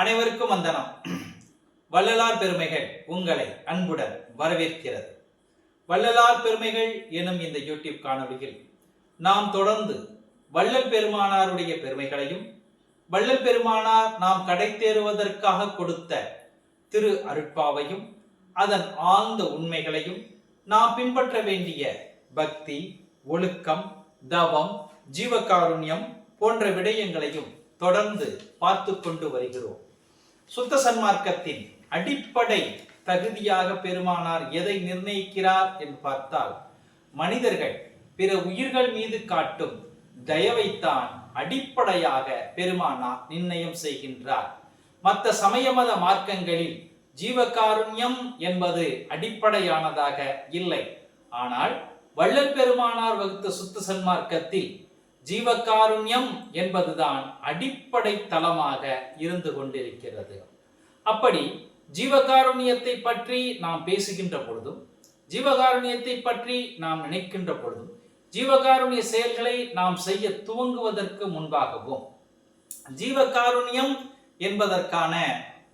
அனைவருக்கும் வந்தனம். வள்ளலார் பெருமைகள் உங்களை அன்புடன் வரவேற்கிறது. வள்ளலார் பெருமைகள் எனும் இந்த யூடியூப் காணொலியில் நாம் தொடர்ந்து வள்ளல் பெருமானாருடைய பெருமைகளையும் வள்ளல் பெருமானார் நாம் கடை தேறுவதற்காக கொடுத்த திரு அருட்பாவையும் அதன் ஆழ்ந்த உண்மைகளையும் நாம் பின்பற்ற வேண்டிய பக்தி ஒழுக்கம் தவம் ஜீவகாருண்யம் போன்ற விடயங்களையும் தொடர்ந்து பார்த்து கொண்டு வருகிறோம். சுத்த சன்மார்க்கத்தின் அடிப்படை தகுதியாக பெருமானார் எதை நிர்ணயிக்கிறார் என்று பார்த்தால் மனிதர்கள் பிற உயிர்கள் மீது காட்டும் தயவைத்தான் அடிப்படையாக பெருமானார் நிர்ணயம் செய்கின்றார். மற்ற சமய மத மார்க்கங்களில் ஜீவகாருண்யம் என்பது அடிப்படையானதாக இல்லை. ஆனால் வள்ளல் பெருமானார் வகுத்த சுத்த சன்மார்க்கத்தில் ஜீவகாருண்யம் என்பதுதான் அடிப்படை தளமாக இருந்து கொண்டிருக்கிறது. அப்படி ஜீவகாருண்யத்தை பற்றி நாம் பேசுகின்ற பொழுதும் ஜீவகாருண்யத்தை பற்றி நாம் நினைக்கின்ற பொழுதும் ஜீவகாருண்ய செயல்களை நாம் செய்ய துவங்குவதற்கு முன்பாகவும் ஜீவகாருண்யம் என்பதற்கான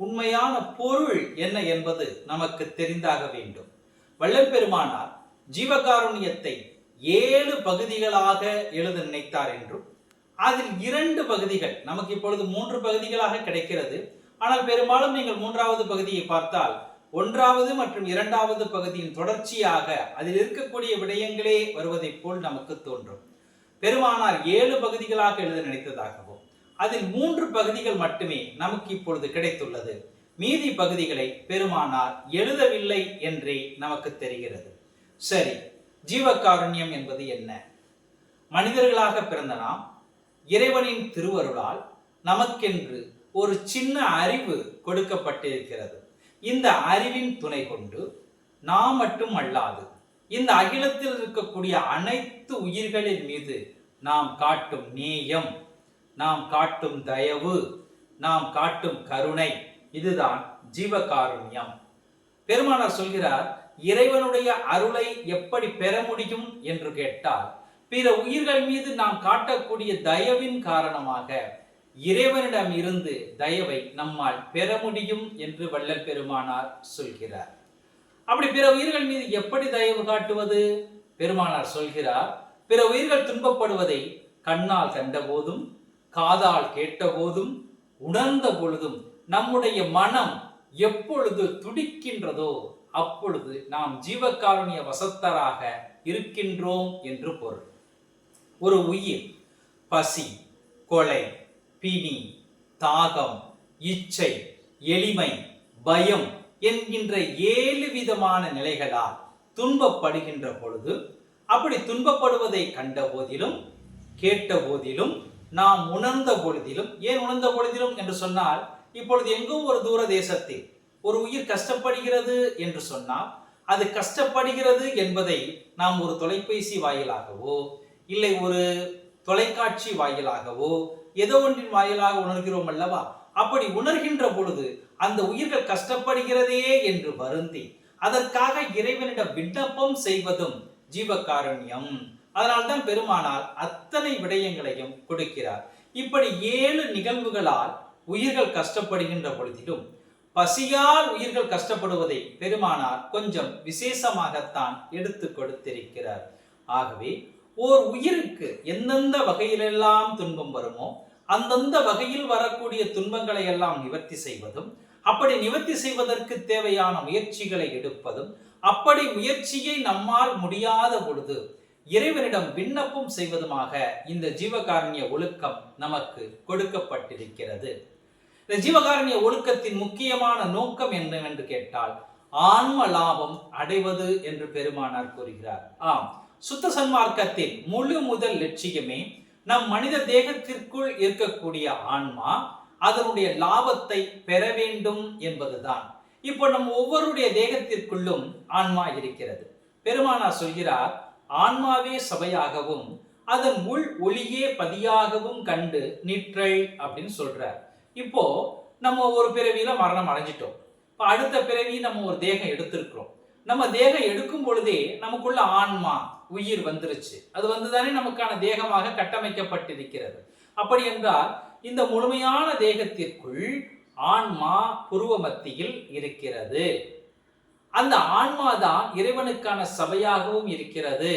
உண்மையான பொருள் என்ன என்பது நமக்கு தெரிந்தாக வேண்டும். வள்ளல் பெருமானார் ஜீவகாருண்யத்தை ஏழு பகுதிகளாக எழுத நினைத்தார் என்றும் அதில் இரண்டு பகுதிகள் நமக்கு இப்பொழுது மூன்று பகுதிகளாக கிடைக்கிறது. ஆனால் பெரும்பாலும் நீங்கள் மூன்றாவது பகுதியை பார்த்தால் ஒன்றாவது மற்றும் இரண்டாவது பகுதியின் தொடர்ச்சியாக அதில் இருக்கக்கூடிய விடயங்களே வருவதைப் போல் நமக்கு தோன்றும். பெருமானார் ஏழு பகுதிகளாக எழுத நினைத்ததாகவும் அதில் மூன்று பகுதிகள் மட்டுமே நமக்கு இப்பொழுது கிடைத்துள்ளது. மீதி பகுதிகளை பெருமானார் எழுதவில்லை என்றே நமக்கு தெரிகிறது. சரி ஜீவகாருண்யம் என்பது என்ன? மனிதர்களாக பிறந்த நாம் இறைவனின் திருவருளால் நமக்கென்று ஒரு சின்ன அறிவு கொடுக்கப்பட்டிருக்கிறது. இந்த அறிவின் துணை கொண்டு நாம் மட்டும் அல்லாது இந்த அகிலத்தில் இருக்கக்கூடிய அனைத்து உயிர்களின் மீது நாம் காட்டும் நேயம் நாம் காட்டும் தயவு நாம் காட்டும் கருணை இதுதான் ஜீவகாருண்யம். பெருமானார் சொல்கிறார் இறைவனுடைய அருளை எப்படி பெற முடியும் என்று கேட்டால் பிற உயிர்கள் மீது நாம் காட்டக்கூடிய தயவின் காரணமாக இறைவனிடம் இருந்து தயவை நம்மால் பெற முடியும் என்று வள்ளல் பெருமானார் சொல்கிறார். அப்படி பிற உயிர்கள் மீது எப்படி தயவு காட்டுவது? பெருமானார் சொல்கிறார் பிற உயிர்கள் துன்பப்படுவதை கண்ணால் கண்டபோதும் காதால் கேட்டபோதும் உணர்ந்த பொழுதும் நம்முடைய மனம் எப்பொழுது துடிக்கின்றதோ அப்பொழுது நாம் ஜீவகாருண்ய வசத்தராக இருக்கின்றோம் என்று பொருள். ஒரு உயிர் பசி கொலை பிணி தாகம் இச்சை எளிமை பயம் என்கின்ற ஏழு விதமான நிலைகளால் துன்பப்படுகின்ற பொழுது அப்படி துன்பப்படுவதை கண்ட போதிலும் கேட்ட போதிலும் நாம் உணர்ந்த பொழுதிலும் ஏன் உணர்ந்த பொழுதிலும் என்று சொன்னால் இப்பொழுது எங்கும் ஒரு தூர தேசத்தில் ஒரு உயிர் கஷ்டப்படுகிறது என்று சொன்னால் அது கஷ்டப்படுகிறது என்பதை நாம் ஒரு தொலைபேசி வாயிலாகவோ இல்லை ஒரு தொலைக்காட்சி வாயிலாகவோ ஏதோ ஒன்றின் வாயிலாக உணர்கிறோம் அல்லவா? அப்படி உணர்கின்ற பொழுது அந்த உயிர்கள் கஷ்டப்படுகிறதே என்று வருந்தி அதற்காக இறைவனிடம் விண்ணப்பம் செய்வதும் ஜீவகாருண்யம். அதனால்தான் பெருமானால் அத்தனை விடயங்களையும் கொடுக்கிறார். இப்படி ஏழு நிகழ்வுகளால் உயிர்கள் கஷ்டப்படுகின்ற பொழுதிலும் பசியால் உயிர்கள் கஷ்டப்படுவதை பெருமானார் கொஞ்சம் விசேஷமாகத்தான் எடுத்து கொடுத்திருக்கிறார். ஆகவே ஓர் உயிருக்கு எந்தெந்த வகையிலெல்லாம் துன்பம் வருமோ அந்தந்த வகையில் வரக்கூடிய துன்பங்களை எல்லாம் நிவர்த்தி செய்வதும் அப்படி நிவர்த்தி செய்வதற்கு தேவையான முயற்சிகளை எடுப்பதும் அப்படி முயற்சியை நம்மால் முடியாத பொழுது இறைவனிடம் விண்ணப்பம் செய்வதுமாக இந்த ஜீவகாரண்ய ஒழுக்கம் நமக்கு கொடுக்கப்பட்டிருக்கிறது. இந்த ஜீவகாரண்ய ஒழுக்கத்தின் முக்கியமான நோக்கம் என்னவென்று கேட்டால் ஆன்ம லாபம் அடைவது என்று பெருமானார் கூறுகிறார். ஆம் சுத்த சன்மார்க்கத்தின் முழு முதல் லட்சியமே நம் மனித தேகத்திற்குள் இருக்கக்கூடிய ஆன்மா அதனுடைய லாபத்தை பெற வேண்டும் என்பதுதான். இப்போ நம் ஒவ்வொருடைய தேகத்திற்குள்ளும் ஆன்மா இருக்கிறது. பெருமானார் சொல்கிறார் ஆன்மாவே சபையாகவும் அதன் உள் ஒளியே பதியாகவும் கண்டு நிற்றல் அப்படின்னு சொல்றார். இப்போ நம்ம ஒரு பிறவியில மரணம் அடைஞ்சிட்டோம். இப்போ அடுத்த பிறவி நம்ம ஒரு தேகம் எடுத்திருக்கிறோம். நம்ம தேகம் எடுக்கும் பொழுதே நமக்குள்ள ஆன்மா உயிர் வந்துருச்சு. அது வந்துதானே நமக்கான தேகமாக கட்டமைக்கப்பட்டிருக்கிறது. அப்படி என்றால் இந்த முழுமையான தேகத்திற்குள் ஆன்மா புருவ மத்தியில் இருக்கிறது. அந்த ஆன்மா தான் இறைவனுக்கான சபையாகவும் இருக்கிறது.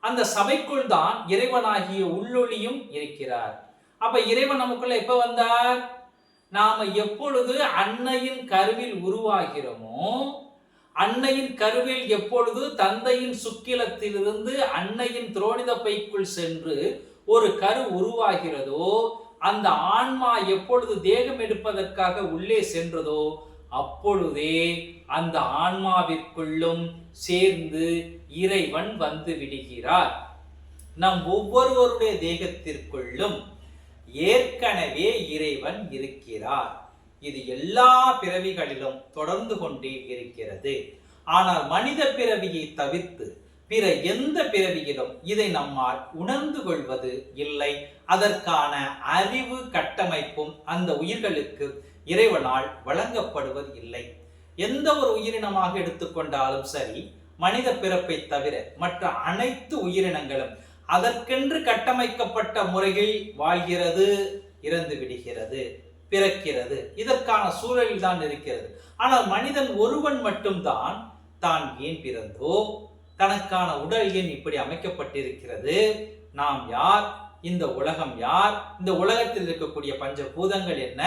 அந்த சபைக்குள் தான் இறைவனாகிய உள்ளொளியும் இருக்கிறார். அப்ப இறைவன் நமக்குள்ள எப்ப வந்தார்? நாம எப்பொழுது அன்னையின் கருவில் உருவாகிறோமோ அன்னையின் கருவில் எப்பொழுது தந்தையின் சுக்கிலத்திலிருந்து அன்னையின் துரோணித பைக்குள் சென்று ஒரு கரு உருவாகிறதோ அந்த ஆன்மா எப்பொழுது தேகம் எடுப்பதற்காக உள்ளே சென்றதோ அப்பொழுதே அந்த ஆன்மாவிற்குள்ளும் சேர்ந்து இறைவன் வந்து விடுகிறார். நம் ஒவ்வொருவருடைய தேகத்திற்குள்ளும் ஏற்கனவே இறைவன் இருக்கிறார். இது எல்லா பிறவிகளிலும் தொடர்ந்து கொண்டே இருக்கிறது. ஆனால் மனித பிறவியை தவிர்த்து பிற எந்த பிறவியிலும் இதை நம்மால் உணர்ந்து கொள்வது இல்லை. அதற்கான அறிவு கட்டமைப்பும் அந்த உயிர்களுக்கு இறைவனால் வழங்கப்படுவது இல்லை. எந்த ஒரு உயிரினமாக எடுத்துக்கொண்டாலும் சரி மனித பிறப்பை தவிர மற்ற அனைத்து உயிரினங்களும் அதற்கென்று கட்டமைக்கப்பட்ட முறையில் வாழ்கிறது இறந்து விடுகிறது பிறக்கிறது. இதற்கான சூழலில் தான் இருக்கிறது. ஆனால் மனிதன் ஒருவன் மட்டும்தான் தான் ஏன் பிறந்தோ தனக்கான உடல் ஏன் இப்படி அமைக்கப்பட்டிருக்கிறது? நாம் யார்? இந்த உலகம் யார்? இந்த உலகத்தில் இருக்கக்கூடிய பஞ்ச பூதங்கள் என்ன?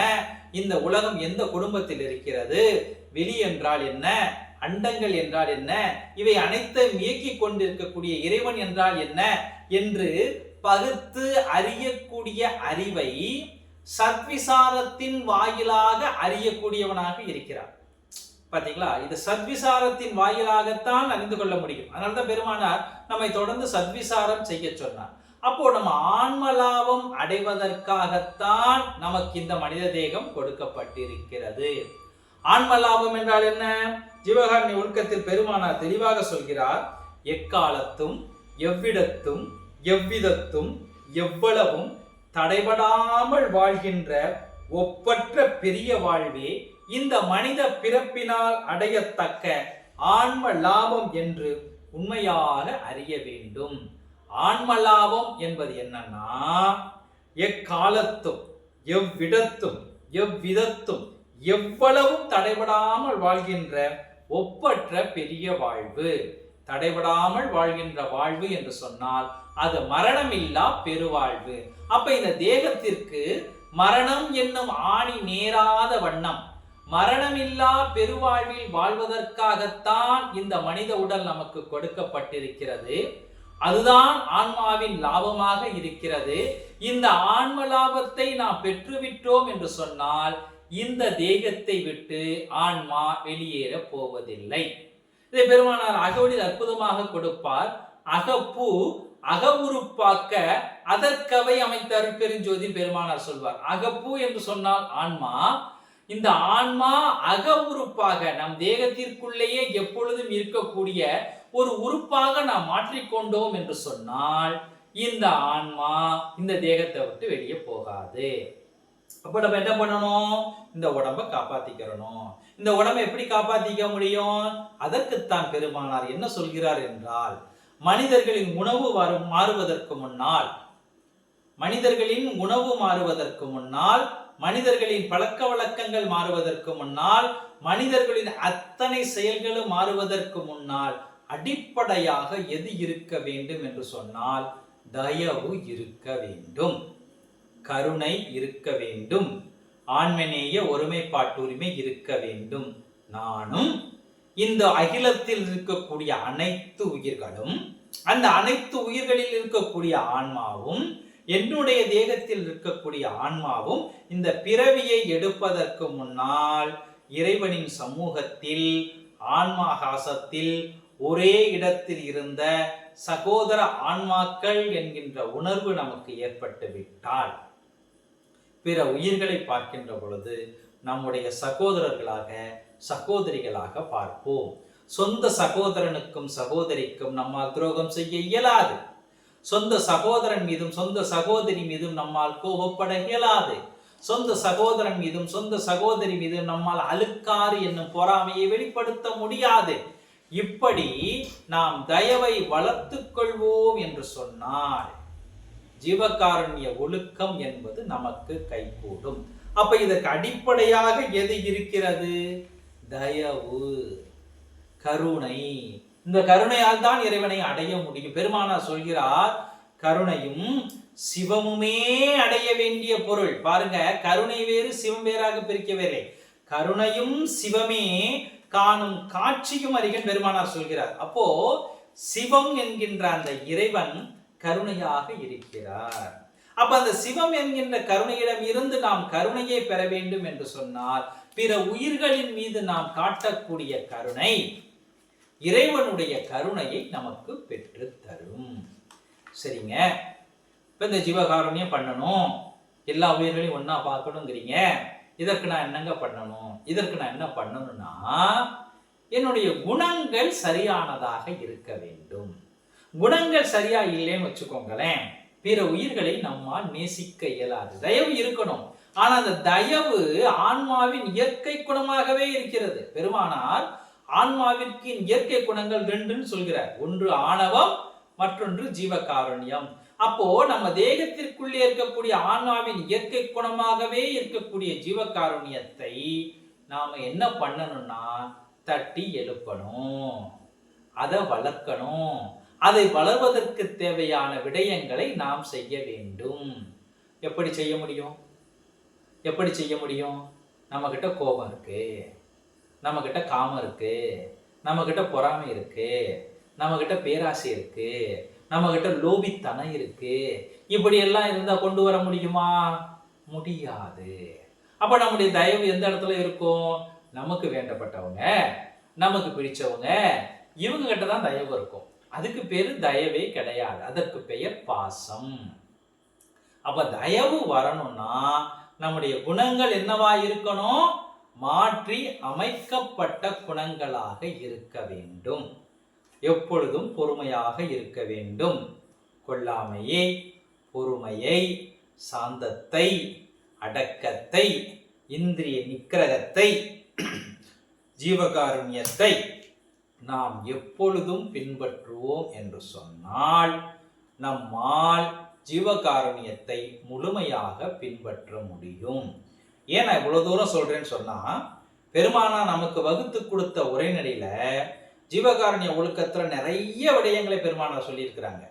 இந்த உலகம் எந்த குடும்பத்தில் இருக்கிறது? வெளி என்றால் என்ன? அண்டங்கள் என்றால் என்ன? இவை அனைத்தையும் இயக்கிக் கொண்டிருக்கக்கூடிய இறைவன் என்றால் என்ன? என்று பகுத்து அறியக்கூடிய அறிவை சத்விசாரத்தின் வாயிலாக அறியக்கூடியவனாக இருக்கிறார் பார்த்தீங்களா இது சத்விசாரத்தின் வாயிலாகத்தான் அறிந்து கொள்ள முடியும். அதனால்தான் பெருமானார் நம்மை தொடர்ந்து சத்விசாரம் செய்ய சொன்னார். அப்போ நம்ம ஆன்மலாபம் அடைவதற்காகத்தான் நமக்கு இந்த மனித தேகம் கொடுக்கப்பட்டிருக்கிறது. ஆன்மலாபம் என்றால் என்ன? ஜீவகாரணி ஒழுக்கத்தில் பெருமானார் தெளிவாக சொல்கிறார் எக்காலத்தும் எவ்விடத்தும் எவ்விதத்தும் எவ்வளவும் தடைபடாமல் வாழ்கின்ற ஒப்பற்ற பெரிய வாழ்வே இந்த மனித பிறப்பினால் அடையத்தக்க ஆன்ம லாபம் என்று உண்மையாக அறிய வேண்டும். ஆன்ம லாபம் என்பது என்னன்னா எக்காலத்தும் எவ்விடத்தும் எவ்விதத்தும் எவ்வளவும் தடைபடாமல் வாழ்கின்ற ஒப்பற்ற பெரிய வாழ்வு. தடைபடாமல் வாழ்கின்ற வாழ்வு என்று சொன்னால் அது மரணமில்லா பெருவாழ்வு. அப்ப இந்த தேகத்திற்கு மரணம் என்னும் ஆணி நேராத வண்ணம். மரணமில்லா பெருவாழ்வில் வாழ்வதற்காகத்தான் இந்த மனித உடல் நமக்கு கொடுக்கப்பட்டிருக்கிறது. அதுதான் ஆன்மாவின் லாபமாக இருக்கிறது. இந்த ஆன்ம லாபத்தை நாம் பெற்றுவிட்டோம் என்று சொன்னால் இந்த தேகத்தை விட்டு ஆன்மா வெளியேற போவதில்லை. இதை பெருமானார் அகவடில் அற்புதமாக கொடுப்பார். அகப்பூ அகவுருப்பாக்க அதற்கவை அமைத்தார் பெருஞ்சோதி பெருமானார் சொல்வார். அகப்பூ என்று சொன்னால் ஆன்மா. இந்த ஆன்மா அக உறுப்பாக நம் தேகத்திற்குள்ளேயே எப்பொழுதும் இருக்கக்கூடிய ஒரு உறுப்பாக நாம் மாற்றிக்கொண்டோம் என்று சொன்னால் இந்த ஆன்மா இந்த தேகத்தை விட்டு வெளியே போகாது. அப்போ நம்ம என்ன பண்ணணும்? இந்த உடம்ப காப்பாத்திக்கிறணும். இந்த உடம்பை எப்படி காப்பாத்திக்க முடியும்? அதற்குத்தான் பெருமானார் என்ன சொல்கிறார் என்றால் மனிதர்களின் உணவு வரும் மாறுவதற்கு முன்னால் மனிதர்களின் உணவு மாறுவதற்கு முன்னால் மனிதர்களின் பழக்க வழக்கங்கள் மாறுவதற்கு முன்னால் மனிதர்களின் அத்தனை செயல்களும் மாறுவதற்கு முன்னால் அடிப்படையாக எது இருக்க வேண்டும் என்று சொன்னால் தயவு இருக்க வேண்டும். கருணை இருக்க வேண்டும். ஆண்மநேய ஒருமைப்பாட்டுரிமை இருக்க வேண்டும். நானும் இந்த அகிலத்தில் இருக்கக்கூடிய அனைத்து உயிர்களும் அந்த அனைத்து உயிர்களில் இருக்கக்கூடிய ஆன்மாவும் என்னுடைய தேகத்தில் இருக்கக்கூடிய ஆன்மாவும் இந்த பிறவியை எடுப்பதற்கு முன்னால் இறைவனின் சமூகத்தில் ஆன்மாகாசத்தில் ஒரே இடத்தில் இருந்த சகோதர ஆன்மாக்கள் என்கின்ற உணர்வு நமக்கு ஏற்பட்டு விட்டால் பிற உயிர்களை பார்க்கின்ற பொழுது நம்முடைய சகோதரர்களாக சகோதரிகளாக பார்ப்போம். சொந்த சகோதரனுக்கும் சகோதரிக்கும் நம்மால் துரோகம் செய்ய இயலாது. சொந்த சகோதரன் மீதும் சொந்த சகோதரி மீதும் நம்மால் கோபப்பட இயலாது. சொந்த சகோதரன் மீதும் சொந்த சகோதரி மீதும் நம்மால் அழுக்காறு என்னும் பொறாமையை வெளிப்படுத்த முடியாது. இப்படி நாம் தயவை வளர்த்து கொள்வோம் என்று சொன்னார் ஜீவகாருண்ய ஒழுக்கம் என்பது நமக்கு கைகூடும். அப்ப இதற்கு அடிப்படையாக எது இருக்கிறது? தயவு கருணை. இந்த கருணையால் தான் இறைவனை அடைய முடியும். பெருமானார் சொல்கிறார் கருணையும் சிவமுமே அடைய வேண்டிய பொருள். பாருங்க கருணை வேறு சிவம் வேறாக பிரிக்கவில்லை. கருணையும் சிவமே காணும் காட்சியும் அறிகன் பெருமானார் சொல்கிறார். அப்போ சிவம் என்கின்ற அந்த இறைவன் கருணையாக இருக்கிறார். அப்ப அந்த சிவம் என்கின்ற கருணையிடம் இருந்து நாம் கருணையை பெற வேண்டும் என்று சொன்னால் பிற உயிர்களின் மீது நாம் காட்டக்கூடிய கருணை இறைவனுடைய கருணையை நமக்கு பெற்று தரும். சரிங்க? இப்ப இந்த ஜீவகாருண்யம் பண்ணணும். எல்லா உயிர்களையும் ஒன்றா பார்க்கணுங்கிறீங்க. இதற்கு நான் என்னங்க பண்ணணும்? இதற்கு நான் என்ன பண்ணணும்னா என்னுடைய குணங்கள் சரியானதாக இருக்க வேண்டும். குணங்கள் சரியா இல்லைன்னு வச்சுக்கோங்களேன். பிற உயிர்களை நம்மால் நேசிக்க இயலாது. தயவு இருக்கணும். ஆனா அந்த தயவு ஆன்மாவின் இயற்கை குணமாகவே இருக்கிறது. பெருமானார் ஆன்மாவிற்கு இயற்கை குணங்கள் ரெண்டுன்னு சொல்கிறார். ஒன்று ஆணவம் மற்றொன்று ஜீவகாருண்யம். அப்போ நம்ம தேகத்திற்குள்ளே இருக்கக்கூடிய ஆன்மாவின் இயற்கை குணமாகவே இருக்கக்கூடிய ஜீவகாருண்யத்தை நாம என்ன பண்ணணும்னா தட்டி எழுப்பணும். அதை வளர்க்கணும். அதை வளர்வதற்கு தேவையான விடயங்களை நாம் செய்ய வேண்டும். எப்படி செய்ய முடியும்? எப்படி செய்ய முடியும்? நம்மக்கிட்ட கோபம் இருக்கு. நம்மக்கிட்ட காமம் இருக்கு. நம்மக்கிட்ட பொறாமை இருக்கு. நம்மக்கிட்ட பேராசை இருக்கு. நம்மக்கிட்ட லோபித்தனம் இருக்கு. இப்படியெல்லாம் இருந்தால் கொண்டு வர முடியுமா? முடியாது. அப்போ நம்முடைய தயவு எந்த இடத்துல இருக்கும்? நமக்கு வேண்டப்பட்டவங்க நமக்கு பிடிச்சவங்க இவங்க கிட்ட தான் தயவு இருக்கும். அதுக்கு பேர் தயவே கிடையாது. அதற்கு பெயர் பாசம். அப்ப தயவு வரணும்னா நம்முடைய குணங்கள் என்னவா இருக்கணும்? மாற்றி அமைக்கப்பட்ட குணங்களாக இருக்க வேண்டும். எப்பொழுதும் பொறுமையாக இருக்க வேண்டும். கொல்லாமையை பொறுமையை சாந்தத்தை அடக்கத்தை இந்திரிய நிக்கிரகத்தை ஜீவகாருண்யத்தை நாம் எப்பொழுதும் பின்பற்றுவோம் என்று சொன்னால் நம்மால் ஜீவகாருண்யத்தை முழுமையாக பின்பற்ற முடியும். ஏன் நான் இவ்வளோ தூரம் சொல்கிறேன்னு சொன்னால் பெருமானா நமக்கு வகுத்து கொடுத்த உரைநடையில் ஜீவகாருண்ய ஒழுக்கத்தில் நிறைய விடயங்களை பெருமானார் சொல்லியிருக்கிறாங்க.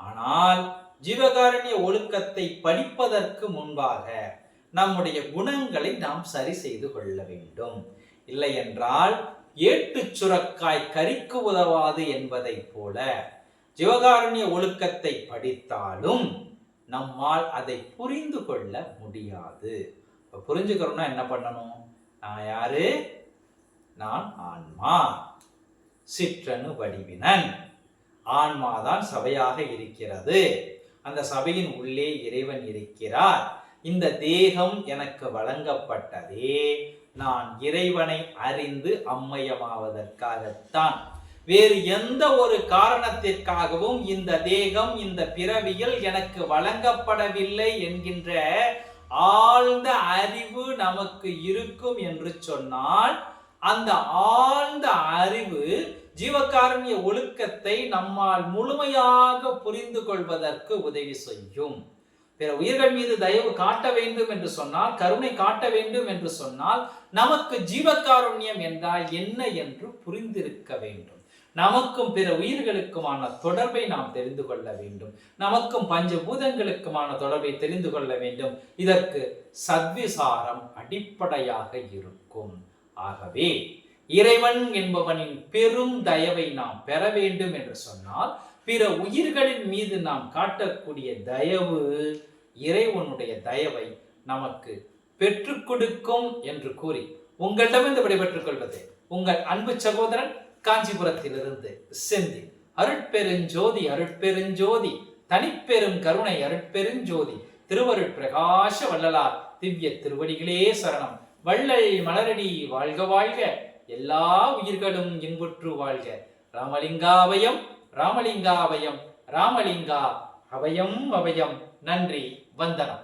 ஆனால் ஜீவகாருண்ய ஒழுக்கத்தை படிப்பதற்கு முன்பாக நம்முடைய குணங்களை நாம் சரி செய்து கொள்ள வேண்டும். இல்லை என்றால் ஏட்டுச் சுரக்காய் கறிக்கு உதவாது என்பதைப் போல ஜீவகாருண்ய ஒழுக்கத்தை படித்தாலும் நம்மால் அதை புரிந்து கொள்ள முடியாது. இப்போ புரிஞ்சுக்கிறோம்னா என்ன பண்ணணும்? நான் யாரு? நான் ஆன்மா. சிற்றனு வடிவினன். ஆன்மாதான் சபையாக இருக்கிறது. அந்த சபையின் உள்ளே இறைவன் இருக்கிறார். இந்த தேகம் எனக்கு வழங்கப்பட்டதே. நான் இறைவனை அறிந்து அம்மயமாவதற்காகத்தான். வேறு எந்த ஒரு காரணத்திற்காகவும் இந்த தேகம் இந்த பிறவியில் எனக்கு வழங்கப்படவில்லை என்கின்ற ஆழ்ந்த அறிவு நமக்கு இருக்கும் என்று சொன்னால் அந்த ஆழ்ந்த அறிவு ஜீவகாரண்ய ஒழுக்கத்தை நம்மால் முழுமையாக புரிந்து கொள்வதற்கு உதவி செய்யும். பிற உயிர்கள் மீது தயவு காட்ட வேண்டும் என்று சொன்னால் கருணை காட்ட வேண்டும் என்று சொன்னால் நமக்கு ஜீவகாருண்யம் என்றால் என்ன என்று புரிந்திருக்க வேண்டும். நமக்கும் பிற உயிர்களுக்குமான தொடர்பை நாம் தெரிந்து கொள்ள வேண்டும். நமக்கும் பஞ்சபூதங்களுக்குமான தொடர்பை தெரிந்து கொள்ள வேண்டும். இதற்கு சத்விசாரம் அடிப்படையாக இருக்கும். ஆகவே இறைவன் என்பவனின் பெரும் தயவை நாம் பெற வேண்டும் என்று சொன்னால் பிற உயிர்களின் மீது நாம் காட்டக்கூடிய தயவு இறைவனுடைய தயவை நமக்கு பெற்றுக் கொடுக்கும் என்று கூறி உங்களிடமிருந்து விடைபெற்றுக் கொள்வது உங்கள் அன்பு சகோதரன் காஞ்சிபுரத்திலிருந்து செந்தி அருட்பெருஞ்சோதி அருட்பெருஞ்சோதி தனிப்பெரும் கருணை அருட்பெருஞ்சோதி திருவருட் பிரகாச வள்ளலார் திவ்ய திருவடிகளே சரணம். வள்ளல் மலரடி வாழ்க வாழ்க எல்லா உயிர்களும் இன்புற்று வாழ்க. ராமலிங்காவயம் ராமலிங்கா அவயம் ராமலிங்கா அவயம் அவயம். நன்றி வந்தனம்.